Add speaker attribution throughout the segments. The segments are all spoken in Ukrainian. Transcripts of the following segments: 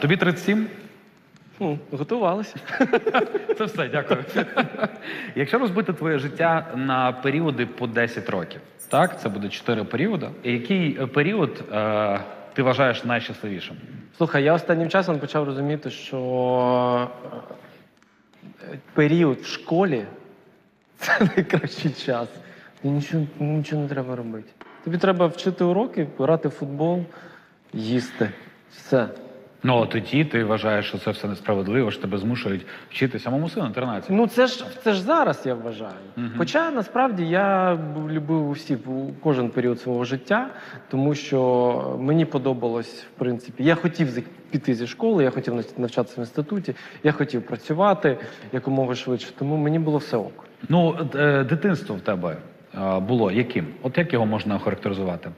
Speaker 1: Тобі 37?
Speaker 2: Ну, готувалися.
Speaker 1: Це все, дякую. Якщо розбити твоє життя на періоди по 10 років, так? Це буде 4 періоди. Який період е, ти вважаєш найщасливішим?
Speaker 2: Слухай, я останнім часом почав розуміти, що е, період в школі це найкращий час. І Нічого, нічого не треба робити. Тобі треба вчити уроки, грати в футбол, їсти. Все.
Speaker 1: Ну, а тоді ти вважаєш, що це все несправедливо, що тебе змушують вчити самому сину 13.
Speaker 2: Ну це ж це ж зараз я вважаю. Хоча насправді я любив усі кожен період свого життя, тому що мені подобалось, в принципі, я хотів піти зі школи, я хотів нав- навчатися в інституті, я хотів працювати якомога швидше, тому мені було все ок.
Speaker 1: Ну, е, дитинство в тебе було яким? От як його можна охарактеризувати?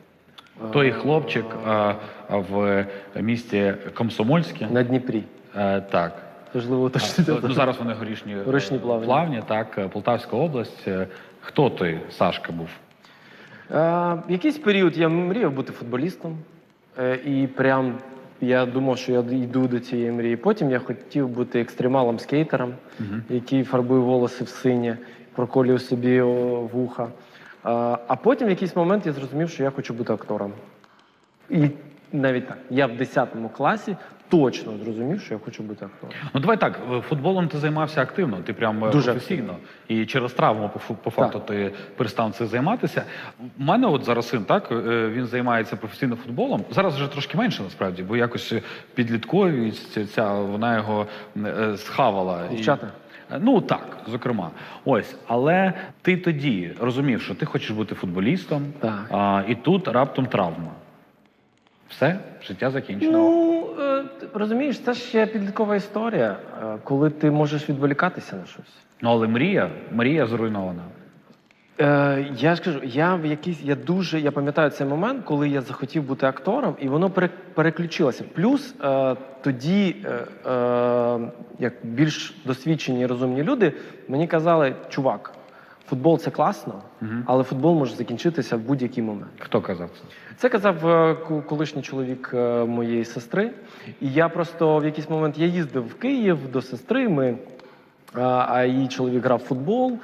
Speaker 1: Той хлопчик е, в місті Комсомольське.
Speaker 2: На Дніпрі.
Speaker 1: Е, так.
Speaker 2: Важливо уточнити.
Speaker 1: Ну, зараз вони горішні, е,
Speaker 2: Горішні плавні.
Speaker 1: плавні, так, е, Полтавська область. Е, Хто той Сашка був?
Speaker 2: Е, якийсь період я мріяв бути футболістом, е, і прям я думав, що я йду до цієї мрії. Потім я хотів бути екстремалом скейтером, який фарбує волоси в синє, проколює собі о, вуха. А потім в якийсь момент я зрозумів, що я хочу бути актором. І навіть так, я в 10 класі точно зрозумів, що я хочу бути актором.
Speaker 1: Ну давай так, е, футболом ти займався активно, ти прям е,
Speaker 2: Дуже
Speaker 1: професійно. І через травму по, по факту
Speaker 2: Так.
Speaker 1: ти перестав цим займатися. У мене от зараз син, так, е, він займається професійно футболом. Зараз вже трошки менше насправді, бо якось підлітковість ця вона його схавала.
Speaker 2: Дівчата?
Speaker 1: Е, Ну так, зокрема. Ось, але ти тоді розумів, що ти хочеш бути футболістом,
Speaker 2: Так.
Speaker 1: а, і тут раптом травма. Все, життя закінчено.
Speaker 2: Ну, е, розумієш, це ще підліткова історія, е, коли ти можеш відволікатися на щось.
Speaker 1: Ну але мрія, мрія зруйнована.
Speaker 2: Е, я ж кажу, я в якийсь, я дуже, я пам'ятаю цей момент, коли я захотів бути актором, і воно пере, переключилося. Плюс е, тоді, е, е, як більш досвідчені і розумні люди, мені казали, чувак, футбол це класно, але футбол може закінчитися в будь-який момент.
Speaker 1: Хто казав це?
Speaker 2: Це казав е, ку- колишній чоловік е, моєї сестри. І я просто в якийсь момент я їздив в Київ до сестри. Ми, е, а її чоловік грав в футбол.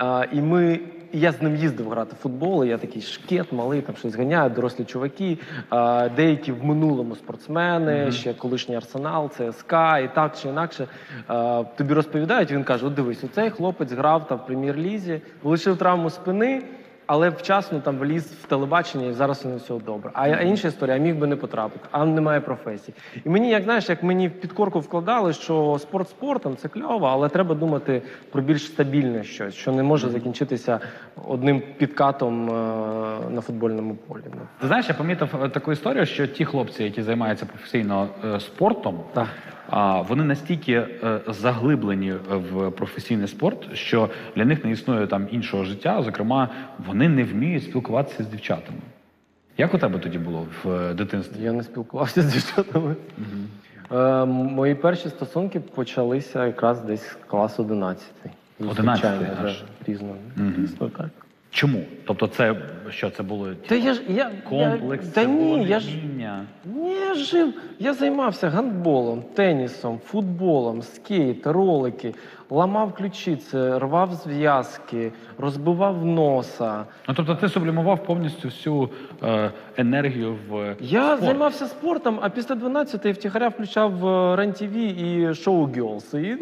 Speaker 2: е, І ми. І Я з ним їздив грати в футбол, і я такий шкет, малий, там щось ганяю, дорослі чуваки, А, деякі в минулому спортсмени, ще колишній арсенал, ЦСК, і так чи інакше. А, Тобі розповідають, він каже: от дивись, оцей хлопець грав там в прем'єр-лізі, лишив травму спини, але вчасно там вліз в телебачення і зараз у нього все добре. А, інша історія, міг би не потрапити, а немає професії. І мені, як знаєш, як мені в підкорку вкладали, що спорт спортом це кльово, але треба думати про більш стабільне щось, що не може закінчитися одним підкатом е, на футбольному полі. Ну,
Speaker 1: Ти знаєш, я помітив е, таку історію, що ті хлопці, які займаються професійно е, спортом,
Speaker 2: Так.
Speaker 1: А, вони настільки е, заглиблені в професійний спорт, що для них не існує там іншого життя. Зокрема, вони не вміють спілкуватися з дівчатами. Як у тебе тоді було в е, дитинстві?
Speaker 2: Я не спілкувався з дівчатами. Е, мої перші стосунки почалися якраз десь з клас 11.
Speaker 1: 11-й
Speaker 2: Звичайно,
Speaker 1: аж.
Speaker 2: Пізно. Пізно, так.
Speaker 1: Чому? Тобто, це що це було
Speaker 2: Та я ж я
Speaker 1: комплекс,
Speaker 2: я, та ні, я ж ні, я жив. Я займався гандболом, тенісом, футболом, скейт, ролики, ламав ключиці, рвав зв'язки, розбивав носа.
Speaker 1: Ну тобто, ти сублімував повністю всю е, енергію в
Speaker 2: Я
Speaker 1: спорт.
Speaker 2: займався спортом, а після 12 я втіхаря включав е, РЕН-ТВ і шоу Girls. І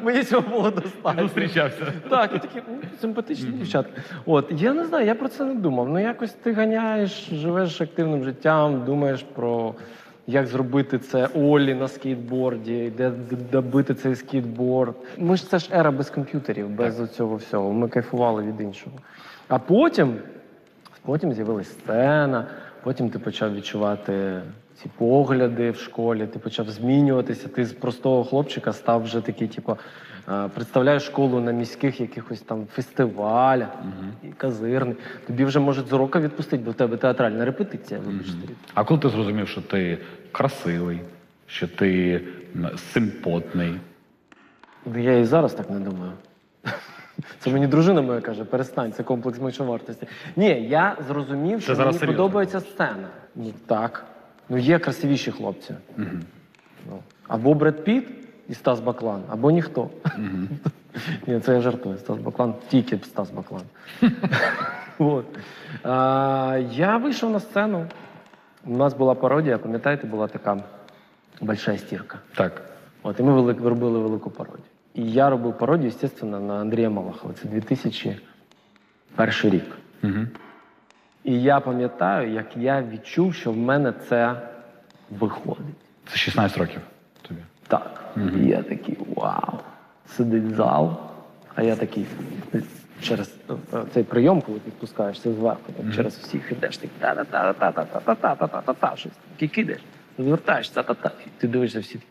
Speaker 2: мені цього було достатньо.
Speaker 1: зустрічався.
Speaker 2: Так, і такі «М, симпатичні дівчатка. От я не знаю, я про це не думав. Ну якось ти ганяєш, живеш активним життям, думаєш про як зробити це Олі на скейтборді, де добити цей скейтборд. Ми ж це ж ера без комп'ютерів, без цього всього. Ми кайфували від іншого. А потім, потім з'явилась сцена, потім ти почав відчувати. Ці погляди в школі, ти почав змінюватися. Ти з простого хлопчика став вже такий, типу, представляєш школу на міських якихось там фестивалях, і казирни. Тобі вже можуть з урока відпустити, бо в тебе театральна репетиція. вибачте.
Speaker 1: А коли ти зрозумів, що ти красивий, що ти симпотний?
Speaker 2: Я і зараз так не думаю. Це мені дружина моя каже, перестань, це комплекс меншовартості. Ні, я зрозумів, що
Speaker 1: зараз
Speaker 2: мені подобається сцена. Ну так. Ну, є красивіші хлопці. Ну, або Бред Піт і Стас Баклан, або ніхто. Ні, це я жартую. Стас Баклан, тільки Стас Баклан. От. А, я вийшов на сцену. У нас була пародія, пам'ятаєте, була така большая стірка.
Speaker 1: Так.
Speaker 2: От, і ми велик, робили велику пародію. І я робив пародію, звісно, на Андрія Малахова. Це 2001 рік.
Speaker 1: Угу.
Speaker 2: І я пам'ятаю, як я відчув, що в мене це виходить.
Speaker 1: Це 16 років тобі.
Speaker 2: Так. І я такий вау. Сидить зал, а я такий через е, цей прийом, коли ти спускаєшся зверху, так, через всіх ідеш, ти та-та-та-та-та-та-та-та-та-та, щось кидаєш, звертаєшся, та-та-та, і ти дивишся всі такі.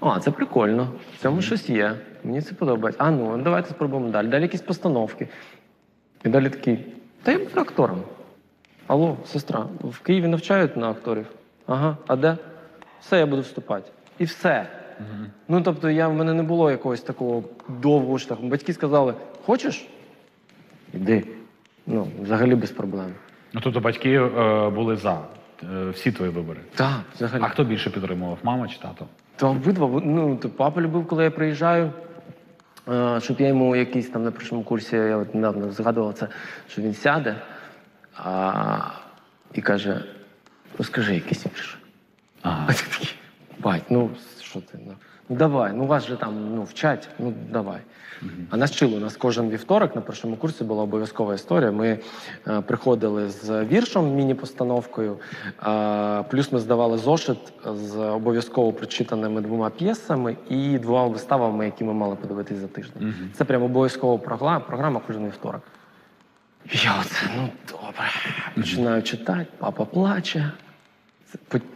Speaker 2: О, це прикольно. В цьому щось є. Мені це подобається. А ну, давайте спробуємо далі. Далі якісь постановки. І далі такий. Та я буду актором. Алло, сестра, в Києві навчають на акторів? Ага, а де? Все, я буду вступати. І все. Ну, тобто, я, в мене не було якогось такого довгого шляху. Батьки сказали: хочеш? Іди. Ну, взагалі без проблем.
Speaker 1: Ну тобто батьки е, були за е, всі твої вибори.
Speaker 2: Так, взагалі.
Speaker 1: А хто більше підтримував? Мама чи тато?
Speaker 2: Та обидва, ну, то папа любив, коли я приїжджаю, е, щоб я йому якийсь там на першому курсі, я от недавно згадував це, що він сяде а, і каже: розкажи якийсь вірш.
Speaker 1: Ага.
Speaker 2: А ти такий, бать, ну що ти? Ну, ну давай, ну вас же там ну, вчать, ну давай. А нас вчили, у нас кожен вівторок на першому курсі була обов'язкова історія. Ми е, приходили з віршом, міні-постановкою, е, плюс ми здавали зошит з обов'язково прочитаними двома п'єсами і двома виставами, які ми мали подивитись за тиждень. Це прямо обов'язкова програма, програма кожен вівторок. Я оце, ну добре. Починаю читати, папа плаче.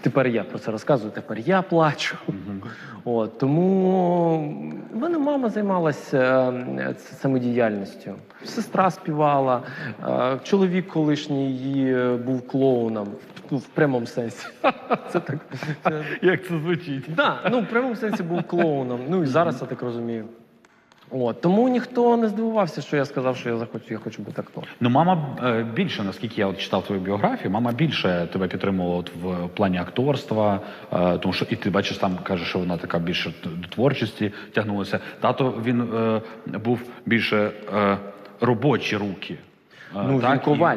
Speaker 2: Тепер я про це розказую, тепер я плачу. От, тому в мене мама займалася е, самодіяльністю. Сестра співала, е, чоловік колишній її е, був клоуном. Ну, в прямому сенсі. Це так.
Speaker 1: Як це звучить?
Speaker 2: да, ну, в прямому сенсі був клоуном. Ну і зараз я так розумію. От, тому ніхто не здивувався, що я сказав, що я захочу, я хочу бути актором.
Speaker 1: Ну, мама е, більше, наскільки я от читав твою біографію, мама більше тебе підтримувала от в плані акторства, е, тому що і ти бачиш, там каже, що вона така більше до творчості тягнулася. Тато він е, був більше е, робочі руки. Е,
Speaker 2: Ну,
Speaker 1: так,
Speaker 2: він
Speaker 1: і-
Speaker 2: коваль.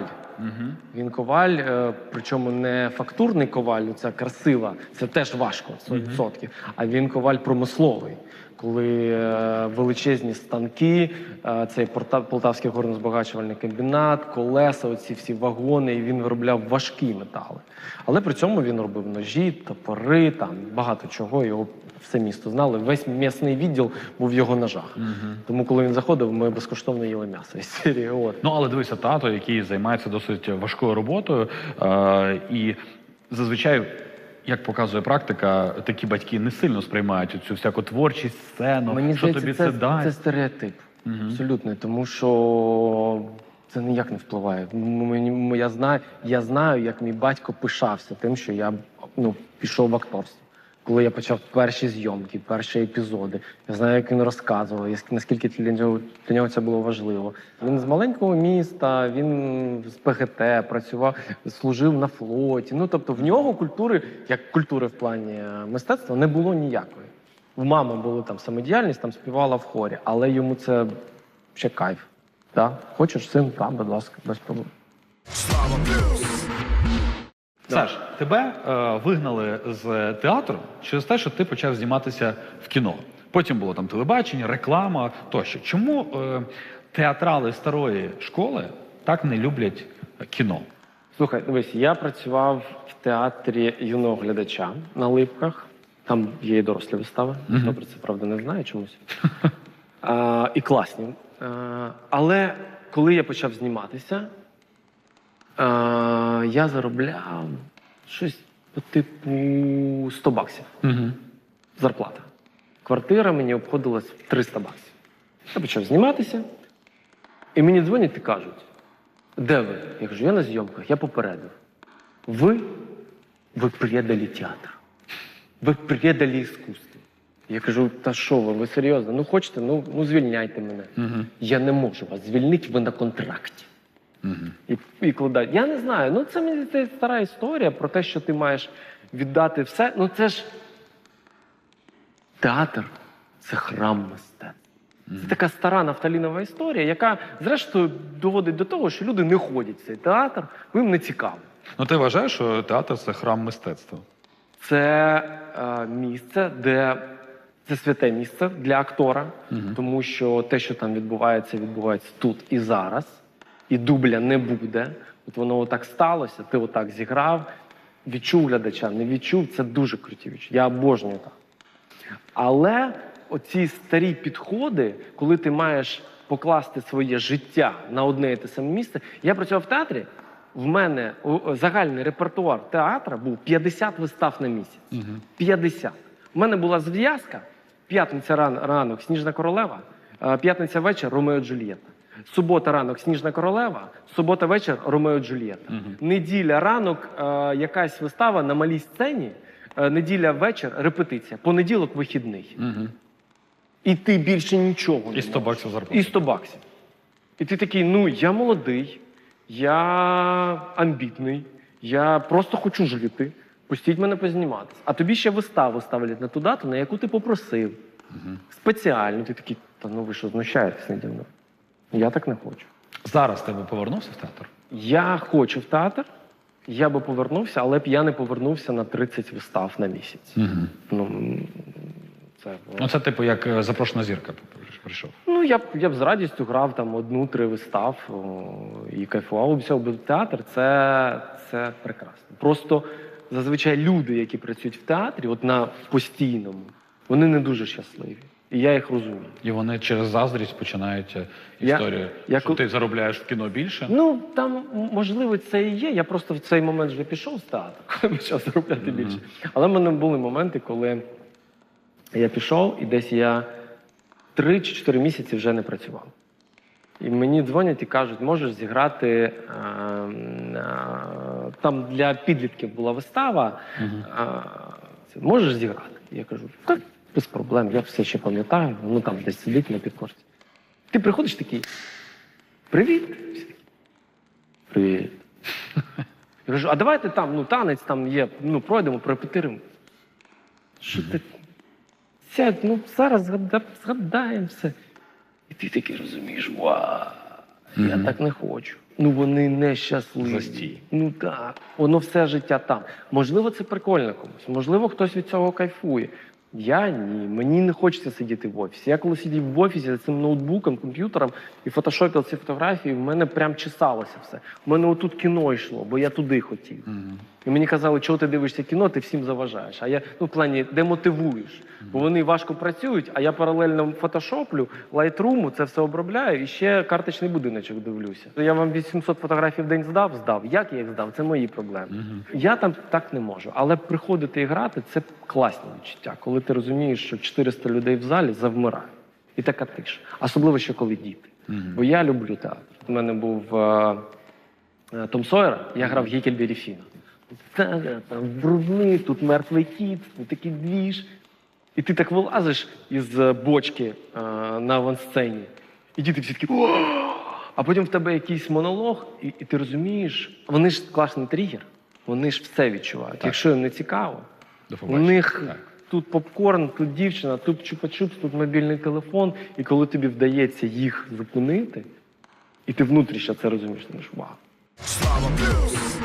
Speaker 2: Він коваль, е, причому не фактурний коваль, це красива, це теж важко, 100%. А він коваль промисловий. Коли е, величезні станки, е, цей Полтавський горнозбагачувальний комбінат, колеса, оці всі вагони, і він виробляв важкі метали. Але при цьому він робив ножі, топори, там багато чого. Його все місто знали. Весь м'ясний відділ був в його ножах. Тому, коли він заходив, ми безкоштовно їли м'ясо із серії. От.
Speaker 1: Ну, але дивися, тато, який займається досить важкою роботою, е, і зазвичай, як показує практика, такі батьки не сильно сприймають цю всяку творчість, сцену,
Speaker 2: Мені
Speaker 1: що тобі
Speaker 2: це,
Speaker 1: це,
Speaker 2: це,
Speaker 1: дасть.
Speaker 2: стереотип. Абсолютно. Тому що це ніяк не впливає. Мені, я, знаю, я знаю, як мій батько пишався тим, що я ну, пішов в акторство. Коли я почав перші зйомки, перші епізоди, я знаю, як він розказував, наскільки для нього, для нього це було важливо. Він з маленького міста, він з ПГТ працював, служив на флоті. Ну тобто в нього культури, як культури в плані е, мистецтва, не було ніякої. В мами була там самодіяльність, там співала в хорі, але йому це ще кайф. Да? Хочеш син? Так, будь ласка, без проблем.
Speaker 1: Саш, тебе е, вигнали з театру через те, що ти почав зніматися в кіно. Потім було там телебачення, реклама тощо. Чому е, театрали старої школи так не люблять кіно?
Speaker 2: Слухай, дивись, я працював в театрі юного глядача на Липках. Там є і дорослі вистави. Ніхто про це правда не знає чомусь. А, і класні. А, але коли я почав зніматися, я заробляв щось по типу 100 баксів.
Speaker 1: Угу.
Speaker 2: зарплата. Квартира мені обходилась 300 баксів. Я почав зніматися, і мені дзвонять і кажуть: де ви? Я кажу, я на зйомках, я попередив. Ви, ви предали театр. Ви предали іскусство. Я кажу, та що ви, ви серйозно? Ну хочете, ну, ну звільняйте мене.
Speaker 1: Угу.
Speaker 2: Я не можу вас звільнити, ви на контракті. І, і кладуть. Я не знаю. Ну це мені здається, стара історія про те, що ти маєш віддати все. Ну це ж театр це храм мистецтва. Це така стара нафталінова історія, яка, зрештою, доводить до того, що люди не ходять в цей театр, бо їм не цікаво.
Speaker 1: Ну ти вважаєш, що театр це храм мистецтва?
Speaker 2: Це е, місце, де це святе місце для актора, тому що те, що там відбувається, відбувається тут і зараз, і дубля не буде. От воно отак сталося, ти отак зіграв, відчув глядача, не відчув. Це дуже круті відчуття. Я обожнюю так. Але оці старі підходи, коли ти маєш покласти своє життя на одне і те саме місце. Я працював в театрі. В мене загальний репертуар театра був 50 вистав на місяць. 50. У мене була зв'язка. П'ятниця ран, ранок Сніжна королева, е, п'ятниця вечір Ромео Джульєта. Субота ранок Сніжна королева, субота вечір Ромео Джульєта. Неділя ранок е, якась вистава на малій сцені, е, неділя вечір репетиція, понеділок вихідний.
Speaker 1: Угу.
Speaker 2: І ти більше нічого не
Speaker 1: І 100 баксів зарплати.
Speaker 2: І 100 баксів. І ти такий, ну я молодий, я амбітний, я просто хочу жити. Пустіть мене позніматися. А тобі ще виставу ставлять на ту дату, на яку ти попросив. Спеціально. Ти такий, та ну ви що, знущаєтесь наді мною? Я так не хочу.
Speaker 1: Зараз ти би повернувся в театр?
Speaker 2: Я хочу в театр, я би повернувся, але б я не повернувся на 30 вистав на місяць.
Speaker 1: Угу.
Speaker 2: Ну, це,
Speaker 1: Ну це типу як е, запрошена зірка прийшов.
Speaker 2: Ну, я б я б з радістю грав там одну-три вистав о, і кайфував. Би театр. Це, це прекрасно. Просто зазвичай люди, які працюють в театрі, от на постійному, вони не дуже щасливі. І я їх розумію.
Speaker 1: І вони через заздрість починають е, історію,
Speaker 2: я
Speaker 1: що
Speaker 2: ко-
Speaker 1: ти заробляєш в кіно більше.
Speaker 2: Ну там можливо це і є. Я просто в цей момент вже пішов з театру, коли почав заробляти більше. Але в мене були моменти, коли я пішов, і десь я три чи чотири місяці вже не працював. І мені дзвонять і кажуть, можеш зіграти е, е, там для підлітків була вистава. Е, це, можеш зіграти? Я кажу, так, без проблем, я все ще пам'ятаю, ну там десь сидить на підкорці. Ти приходиш такий. Привіт. Привіт. Я кажу, а давайте там, ну, танець там є, ну, пройдемо, порепетируємо. Що ти? Сядь, ну зараз згада- згадаємо все. І ти такий розумієш, вау, я так не хочу. Ну вони не щасливі.
Speaker 1: Застій.
Speaker 2: Ну так, воно все життя там. Можливо, це прикольно комусь, можливо, хтось від цього кайфує. Я ні, мені не хочеться сидіти в офісі. Я коли сидів в офісі за цим ноутбуком, комп'ютером і фотошопив ці фотографії, в мене прям чесалося все. У мене отут кіно йшло, бо я туди хотів. І мені казали, чого ти дивишся кіно, ти всім заважаєш. А я ну, в плані демотивуєш. Бо вони важко працюють, а я паралельно фотошоплю, лайтруму, це все обробляю і ще карточний будиночок дивлюся. Я вам 800 фотографій в день здав, здав. Як я їх здав? Це мої проблеми. Я там так не можу. Але приходити і грати це класне відчуття, коли ти розумієш, що 400 людей в залі завмирають. І така тиша. Особливо, що коли діти. Бо я люблю театр. У мене був. е, е, Том Сойера, я грав Гекельбері Фіна. Та, там брудний, тут мертвий кіт, тут такий двіж. І ти так вилазиш із е, бочки е, на авансцені, і діти всі такі. «О!» А потім в тебе якийсь монолог, і, і ти розумієш, вони ж класний тригер, вони ж все відчувають. Якщо їм не цікаво,
Speaker 1: До
Speaker 2: у них
Speaker 1: Так.
Speaker 2: тут попкорн, тут дівчина, тут чупа-чупс, тут мобільний телефон. І коли тобі вдається їх зупинити, і ти внутрішньо це розумієш, ти думаєш, вау.
Speaker 3: Слава плюс.